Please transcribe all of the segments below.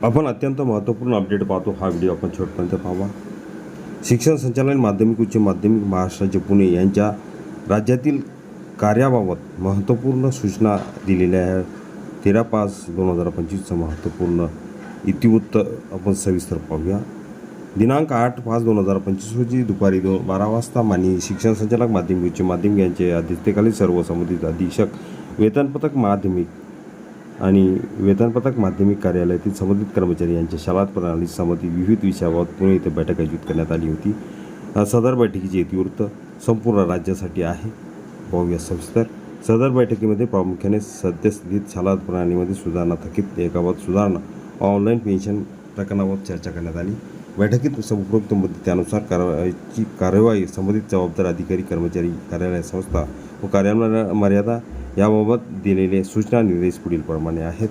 आपण अत्यंत महत्त्वपूर्ण अपडेट पाहतो हा व्हिडिओ आपण शेवटपर्यंत पाहावा. शिक्षण संचालन माध्यमिक उच्च माध्यमिक महाराष्ट्र राज्य पुणे यांच्या राज्यातील कार्याबाबत महत्त्वपूर्ण सूचना दिलेल्या आहे तेरा पाच दोन हजार पंचवीसचं महत्त्वपूर्ण इतिवृत्त आपण सविस्तर पाहूया. दिनांक आठ पाच दोन हजार पंचवीस रोजी दुपारी दोन बारा वाजता माननीय शिक्षण संचालक माध्यमिक उच्च माध्यमिक यांचे अध्यक्षतेखाली सर्व संबंधित अधीक्षक वेतनपथक माध्यमिक आणि वेतनपथक माध्यमिक कार्यालयातील संबंधित कर्मचारी यांच्या शाळा प्रणाली संबंधित विविध विषयाबाबत पुणे येथे बैठक आयोजित करण्यात आली होती. सदर बैठकीचे इतिवृत्त संपूर्ण राज्यासाठी आहे. पाहूया सविस्तर. सदर बैठकीमध्ये प्रामुख्याने सद्यस्थितीत शाळा प्रणालीमध्ये सुधारणा थकीत देयकाबाबत सुधारणा ऑनलाईन पेन्शन प्रकरणाबाबत चर्चा करण्यात आली. बैठकीत उपरोक्त मुद्दे त्यानुसार कारवाईची कार्यवाही संबंधित जबाबदार अधिकारी कर्मचारी कार्यालय संस्था व कार्यालय मर्यादा याबाबत दिलेले सूचना निर्देश पुढील प्रमाणे आहेत.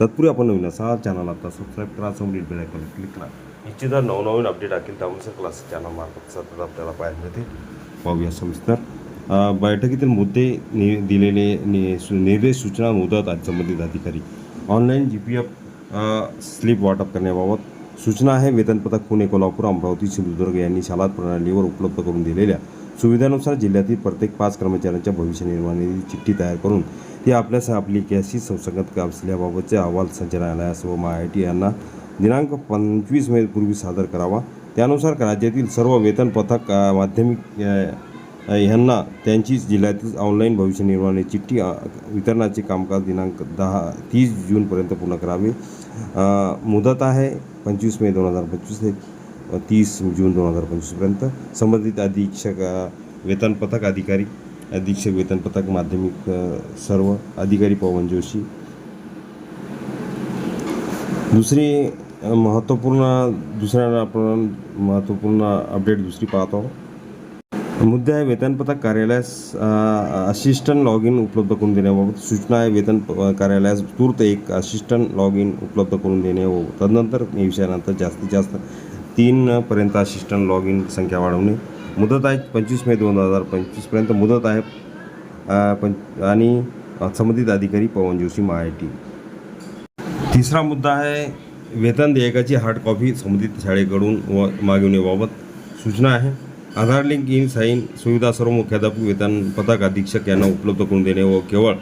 तत्पूर्वी आपण नवीन असा चॅनल आता सबस्क्राईब करा समोरील बेल आयकॉन क्लिक करा. निश्चितच नवनवीन अपडेट टाकेल त्यामुळे क्लास चॅनलमार्फत सतत आपल्याला पाहायला मिळते पाहूया सविस्तर. बैठकीतील मुद्दे नि दिलेले नि सु निर्देश सूचना मुदत आज संबंधित अधिकारी. Online G P F slip वाटप करण्याबाबत सूचना आहे. वेतनपथक पुणे कोल्हापूर अमरावती सिंधुदुर्ग यांनी शालाद प्रणालीवर उपलब्ध करून दिलेल्या सुविधानुसार जिल्ह्यातील प्रत्येक पाच कर्मचाऱ्यांच्या भविष्य निर्वाह निधी चिठ्ठी तयार करून ती आपल्यास अप्लिकेशी संसंगत असल्याबाबतचे अहवाल संचालनालयास व महाआयटी यांना दिनांक पंचवीस मे पूर्वी सादर करावा. त्यानुसार राज्यातील सर्व वेतन पथक माध्यमिक ह्यांना त्यांची जिल्ह्यातील ऑनलाईन भविष्य निर्वाह चिठ्ठी वितरणाचे कामकाज दिनांक दहा तीस जूनपर्यंत पूर्ण करावे. मुदत आहे पंचवीस मे दोन हजार पंचवीस ते तीस जून दोन हजार पंचवीसपर्यंत संबंधित अधीक्षक वेतनपथक वेतन पथक अधिकारी अधीक्षक वेतन पथक माध्यमिक सर्व अधिकारी पवन जोशी. दुसरी महत्त्वपूर्ण दुसऱ्या आपण महत्त्वपूर्ण अपडेट दुसरी पाहतो. मुद्दा आहे वेतन पथक कार्यालयास असिस्टंट लॉग इन उपलब्ध करून देण्याबाबत. सूचना आहे वेतन प- कार्यालयास तूर्त एक असिस्टंट लॉग इन उपलब्ध करून देणे व तदनंतर या विषयानंतर जास्तीत जास्त तीनपर्यंत असिस्टंट लॉग इन संख्या वाढवणे. मुदत आहे पंचवीस मे दोन हजार पंचवीसपर्यंत मुदत आहे. अ, पं आणि संबंधित अधिकारी पवन जोशी महाआयटी तिसरा मुद्दा आहे वेतन देयकाची हार्ड कॉपी संबंधित शाळेकडून व मागवण्याबाबत सूचना आहे. आधार लिंक इन साईन सुविधा सर्व मुख्याध्यापक वेतन पथक अधीक्षक यांना उपलब्ध करून देणे व केवळ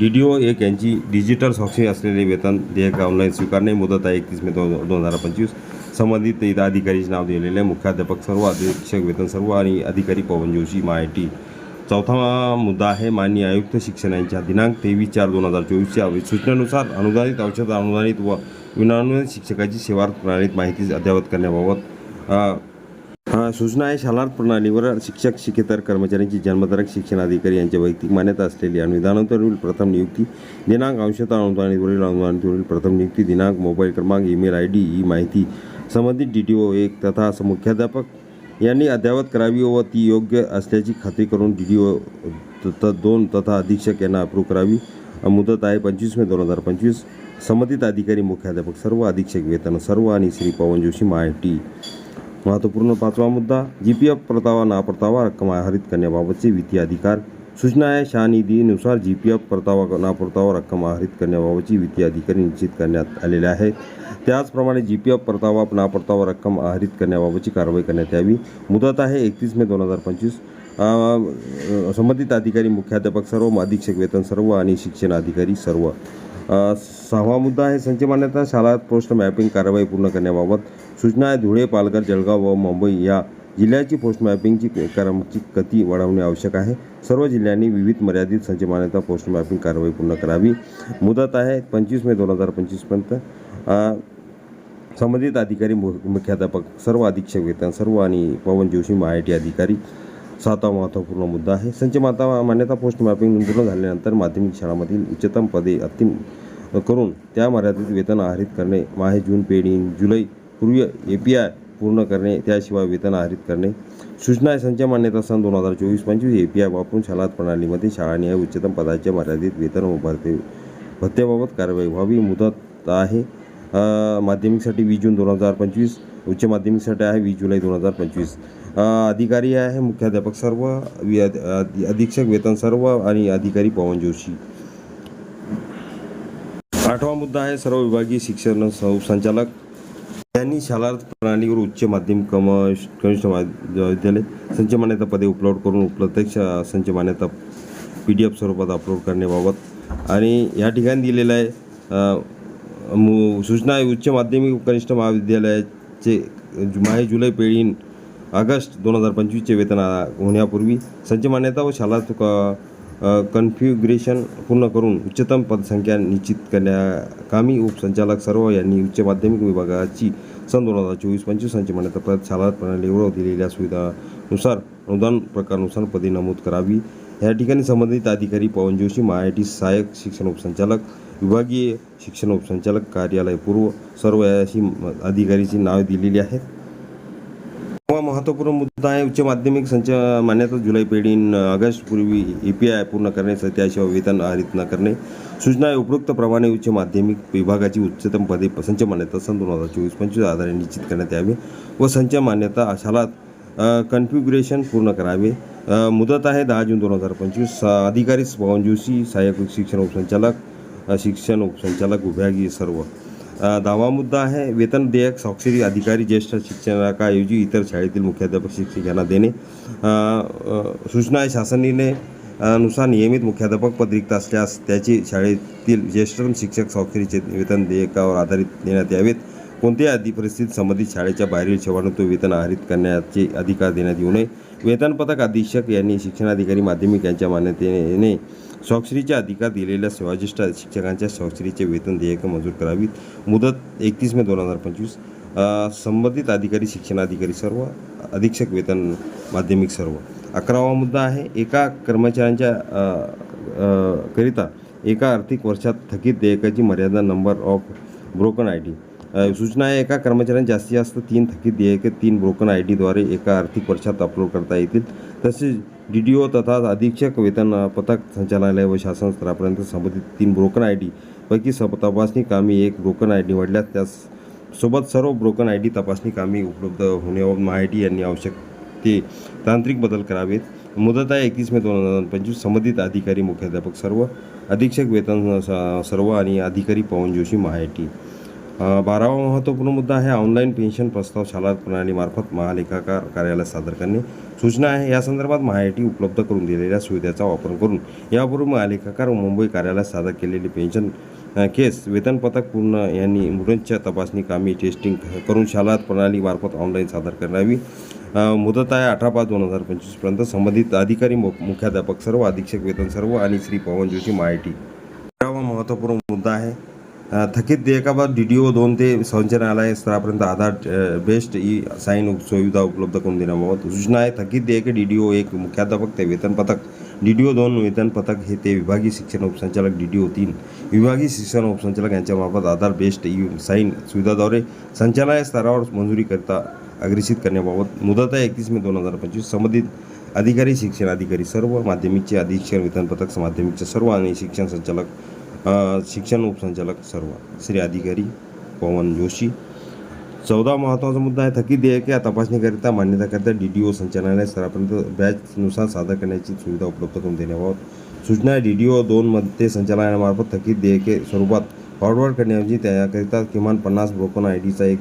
डी डी ओ एक यांची डिजिटल स्वाक्षरी असलेले वेतन देयक ऑनलाईन स्वीकारणे. मुदत आहे एकतीस मे दोन दोन हजार पंचवीस. संबंधित इथं अधिकारीचे नाव दिलेले आहे मुख्याध्यापक सर्व अधीक्षक वेतन सर्व आणि अधिकारी पवन जोशी माहिती चौथा मुद्दा आहे माननीय आयुक्त शिक्षण यांच्या दिनांक तेवीस चार दोन हजार चोवीसच्या सूचनेनुसार अनुदानित औषध अनुदानित व विनानुदानित शिक्षकाची सेवा प्रणालीत माहिती अद्ययावत करण्याबाबत सूचना आहे शाळा प्रणालीवर शिक्षक शिकेतर कर्मचाऱ्यांची जन्मधारक शिक्षण अधिकारी यांच्या वैयक्तिक मान्यता असलेली अनुदानावरील प्रथम नियुक्ती दिनांक औषध अनुदानितवरील अनुदानितवरील प्रथम नियुक्ती दिनांक मोबाईल क्रमांक ईमेल आय डी ही माहिती संबंधित डी टी ओ एक तथा मुख्याध्यापक यांनी अद्ययावत करावी व ती योग्य असल्याची खात्री करून डी डी ओ त दोन तथा अधीक्षक यांना अप्रूव्ह करावी. मुदत आहे पंचवीस मे दोन हजार पंचवीस. संबंधित अधिकारी मुख्याध्यापक सर्व अधीक्षक वेतन सर्व आणि श्री पवन जोशी माहिती महत्त्वपूर्ण पाचवा मुद्दा जी पी एफ परतावा नापरतावा रक्कम आहरित करण्याबाबतचे वित्तीय अधिकार. सूचना आहे शहानिधीनुसार जी पी एफ परतावा नापरतावा रक्कम आहरित करण्याबाबतची वित्तीय अधिकारी निश्चित करण्यात आलेले आहे. त्याचप्रमाणे जी पी एफ परतावा नापरतावा रक्कम आहरित करण्याबाबतची कारवाई करण्यात यावी. मुदत आहे एकतीस मे दोन हजार पंचवीस. संबंधित अधिकारी मुख्याध्यापक सर्व अधीक्षक वेतन सर्व आणि शिक्षण अधिकारी सर्व. सहावा मुद्दा आहे संच मान्यता शाळा पोस्ट मॅपिंग कारवाई पूर्ण करण्याबाबत सूचना आहे धुळे पालघर जळगाव व मुंबई या जिल्ह्याची पोस्ट मॅपिंगची क्रमची गती वाढवणे आवश्यक आहे. सर्व जिल्ह्यांनी विविध मर्यादित संच मान्यता पोस्ट मॅपिंग कारवाई पूर्ण करावी. मुदत आहे पंचवीस मे दोन हजार पंचवीसपर्यंत संबंधित अधिकारी मु मुख्याध्यापक सर्व अधीक्षक वेतन सर्व आणि पवन जोशी महाआयटी अधिकारी सातवा महत्त्वपूर्ण मुद्दा आहे. संच माता मान्यता पोस्ट मॅपिंग पूर्ण झाल्यानंतर माध्यमिक शाळांमधील उच्चतम पदे अंतिम करून त्या मर्यादित वेतन आहरित करणे. माहे जून पेड इन जुलै पूर्वी ए पी आय पूर्ण करणे त्याशिवाय वेतन आहरित करणे. सूचना आहे संच मान्यता सन दोन हजार चोवीस पंचवीस ए पी आय वापरून शालात प्रणालीमध्ये शाळानिहाय उच्चतम पदाच्या मर्यादित वेतन उभारते भरते भत्त्याबाबत कारवाई व्हावी. मुदत आहे माध्यमिकसाठी वीस जून दोन हजार पंचवीस उच्च माध्यमिकसाठी आहे वीस जुलै दोन हजार पंचवीस. अधिकारी आहे मुख्याध्यापक सर्व वि अधीक्षक वेतन सर्व आणि अधिकारी पवन जोशी. आठवा मुद्दा आहे सर्व विभागीय शिक्षण संचालक त्यांनी शालार्थ प्रणालीवर उच्च माध्यमिक कम कनिष्ठ महाविद्यालय संच मान्यता पदे उपलब्ध करून उपलब्ध संच मान्यता पी डी एफ स्वरूपात अपलोड करण्याबाबत आणि या ठिकाणी दिलेलं आहे मु- सूचना आहे उच्च माध्यमिक कनिष्ठ महाविद्यालयाचे माहे जुलै पेढीन ऑगस्ट दोन हजार पंचवीसचे वेतन होण्यापूर्वी संच मान्यता व शालार्थ कन्फ्युग्रेशन पूर्ण करून उच्चतम पदसंख्या निश्चित करण्याकामी उपसंचालक सर्व यांनी उच्च माध्यमिक विभागाची सन दोन हजार चोवीस पंचवीस संच मान्यता प्रत शाला प्रणालीवर दिलेल्या सुविधानुसार अनुदान प्रकारानुसार पदे नमूद करावी. या ठिकाणी संबंधित अधिकारी पवन जोशी महाआयटी सहाय्यक शिक्षण उपसंचालक विभागीय शिक्षण उपसंचालक कार्यालय पूर्व सर्व याशी अधिकारीची नावे दिलेली आहेत. हा महत्त्वपूर्ण मुद्दा आहे उच्च माध्यमिक संच मान्यता जुलै पेढीन ऑगस्ट पूर्वी पी आय पूर्ण करणे त्याशिवाय वेतन आरित न करणे. सूचना आहे उपरोक्त प्रमाणे उच्च माध्यमिक विभागाची उच्चतम पदे संच मान्यता सन दोन हजार चोवीस पंचवीस आधारे निश्चित करण्यात यावे व संच मान्यता अशाला कन्फिग्युरेशन पूर्ण करावे. मुदत आहे दहा जून दोन हजार पंचवीस. अधिकारी पवन जोशी सहाय्यक शिक्षण उपसंचालक शिक्षण उपसंचालक विभागीय सर्व. दहावा मुद्दा आहे वेतन देयक स्वाक्षरी अधिकारी ज्येष्ठ शिक्षकाऐवजी इतर शाळेतील मुख्याध्यापक शिक्षकांना देणे. सूचना आहे शासन निर्णयनुसार नियमित मुख्याध्यापक पद रिक्त असल्यास त्याची शाळेतील ज्येष्ठ शिक्षक स्वाक्षरीचे वेतन देयकावर आधारित देण्यात यावेत. कोणत्याही आधी परिस्थितीत संबंधित शाळेच्या बाहेरील सेवांना वेतन आहारित करण्याचे अधिकार देण्यात येऊ नये. वेतनपथक अधीक्षक यांनी शिक्षणाधिकारी माध्यमिक यांच्या मान्यतेने स्वाक्षरीच्या अधिकार दिलेल्या सेवाज्येष्ठ शिक्षकांच्या स्वाक्षरीचे वेतन देयक मंजूर करावीत. मुदत एकतीस मे दोन हजार पंचवीस. संबंधित अधिकारी शिक्षणाधिकारी सर्व अधीक्षक वेतन माध्यमिक सर्व. अकरावा मुद्दा आहे एका कर्मचाऱ्यांच्या करिता एका आर्थिक वर्षात थकीत देयकाची मर्यादा number of broken I D. सूचना आहे एका कर्मचाऱ्यांना जास्तीत जास्त तीन थकीत देयके तीन ब्रोकन आय डीद्वारे एका आर्थिक वर्षात अपलोड करता येतील. तसेच डी डी ओ तथा अधीक्षक वेतन पथक संचालनालय व शासन स्तरापर्यंत संबंधित तीन ब्रोकन आय डी पैकी सब तपासणी कामी एक ब्रोकन आय डी निवडल्यास त्यास सोबत सर्व ब्रोकन आय डी तपासणी कामी उपलब्ध होण्यावर माहिती यांनी आवश्यक ते तांत्रिक बदल करावेत. मुदत आहे एकतीस मे दोन हजार पंचवीस. संबंधित अधिकारी मुख्याध्यापक सर्व अधीक्षक वेतन सर्व आणि अधिकारी पवन जोशी महाआयटी बारावा महत्त्वपूर्ण मुद्दा आहे ऑनलाईन पेन्शन प्रस्ताव शाला प्रणालीमार्फत महालेखाकार कार्यालयात सादर करणे. सूचना आहे या संदर्भात माहिती उपलब्ध करून दिलेल्या सुविधेचा वापर करून यापूर्वी महालेखाकार व मुंबई कार्यालयात सादर केलेली पेन्शन केस वेतन पथक पूर्ण यांनी मुलांच्या तपासणी कामी टेस्टिंग करून शाला प्रणालीमार्फत ऑनलाईन सादर करावी. मुदत आहे अठरा पाच दोन हजार पंचवीसपर्यंत संबंधित अधिकारी मुख्याध्यापक सर्व अधीक्षक वेतन सर्व आणि श्री पवन जोशी माहिती. बारावा महत्त्वपूर्ण मुद्दा आहे थकीत देयकाबाबत डी डी ओ दोन ते संचालनालय स्तरापर्यंत आधार बेस्ट ई साईन उप- सुविधा उपलब्ध करून देण्याबाबत सूचना आहे. थकीत देयके डी डी ओ एक मुख्याध्यापक ते वेतन पथक. डी डी ओ दोन वेतन पथक हे ते विभागीय शिक्षण उपसंचालक डी डी ओ तीन. विभागीय शिक्षण उपसंचालक यांच्यामार्फत आधार बेस्ट ई साईन सुविधाद्वारे संचालनालय स्तरावर मंजुरीकरिता अग्रेषित करण्याबाबत मुदत आहे. एकतीस मे दोन हजार पंचवीस. संबंधित अधिकारी शिक्षण अधिकारी सर्व माध्यमिकचे अधीक्षण वेतन पथक माध्यमिकचे सर्व आणि शिक्षण संचालक शिक्षण उपसंचालक सर्व श्री अधिकारी पवन जोशी. चौदा महत्त्वाचा मुद्दा आहे थकीत देयके तपासणीकरिता मान्यताकरिता डी डी ओ संचालनालय स्तरापर्यंत बॅचनुसार सादर करण्याची सुविधा उपलब्ध करून देण्याबाबत सूचना डी डी ओ दोनमध्ये संचालनालयामार्फत थकीत देयके स्वरूपात फॉरवर्ड करण्याऐवजी त्याकरिता किमान पन्नास ब्रोकन आय डीचा एक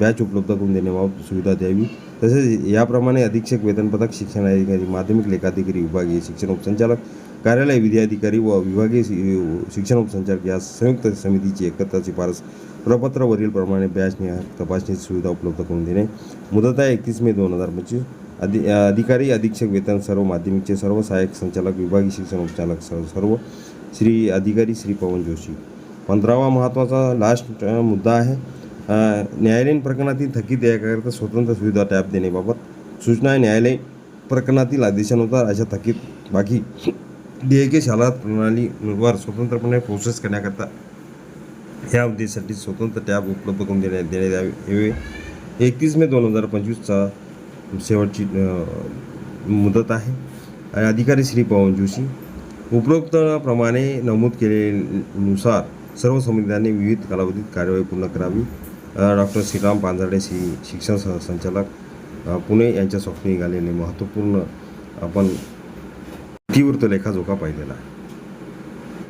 बॅच उपलब्ध करून देण्याबाबत सुविधा द्यावी. तसेच याप्रमाणे अधीक्षक वेतन शिक्षण अधिकारी माध्यमिक लेखाधिकारी विभागीय शिक्षण उपसंचालक कार्यालय विधी व विभागीय शि- शिक्षण उपसंचालक या संयुक्त समितीची एकत्र शिफारस प्रपत्रावरील प्रमाणे बॅच निहाय तपासणीची सुविधा उपलब्ध करून देणे. मुदत आहे एकतीस मे दोन हजार पंचवीस. अधि अधिकारी अधीक्षक वेतन सर्व माध्यमिकचे सर्व सहाय्यक संचालक विभागीय शिक्षण उपचालक सर्व सर्व श्री अधिकारी श्री पवन जोशी. पंधरावा महत्त्वाचा लास्ट मुद्दा आहे. न्यायालयीन प्रकरणातील थकीत देयकाकरिता स्वतंत्र सुविधा टॅब देण्याबाबत सूचना न्यायालयीन प्रकरणातील आदेशानुसार अशा थकीत बाकी देयके शाला प्रणालीवर स्वतंत्रपणे प्रोसेस करण्याकरता ह्या उद्देशासाठी स्वतंत्र टॅब उपलब्ध करून देण्यात देण्यात यावे. एकतीस मे दोन हजार पंचवीसचा शेवटची मुदत आहे. आणि अधिकारी श्री पवन जोशी उपरोक्तप्रमाणे नमूद केलेनुसार सर्व समित्यांनी विविध कालावधीत कार्यवाही पूर्ण करावी. डॉक्टर श्रीराम पांझाडे श्री शिक्षण संचालक पुणे यांच्या स्वप्नी निघालेले महत्त्वपूर्ण आपण इतिवृत्त लेखाजोखा पाहिलेला आहे.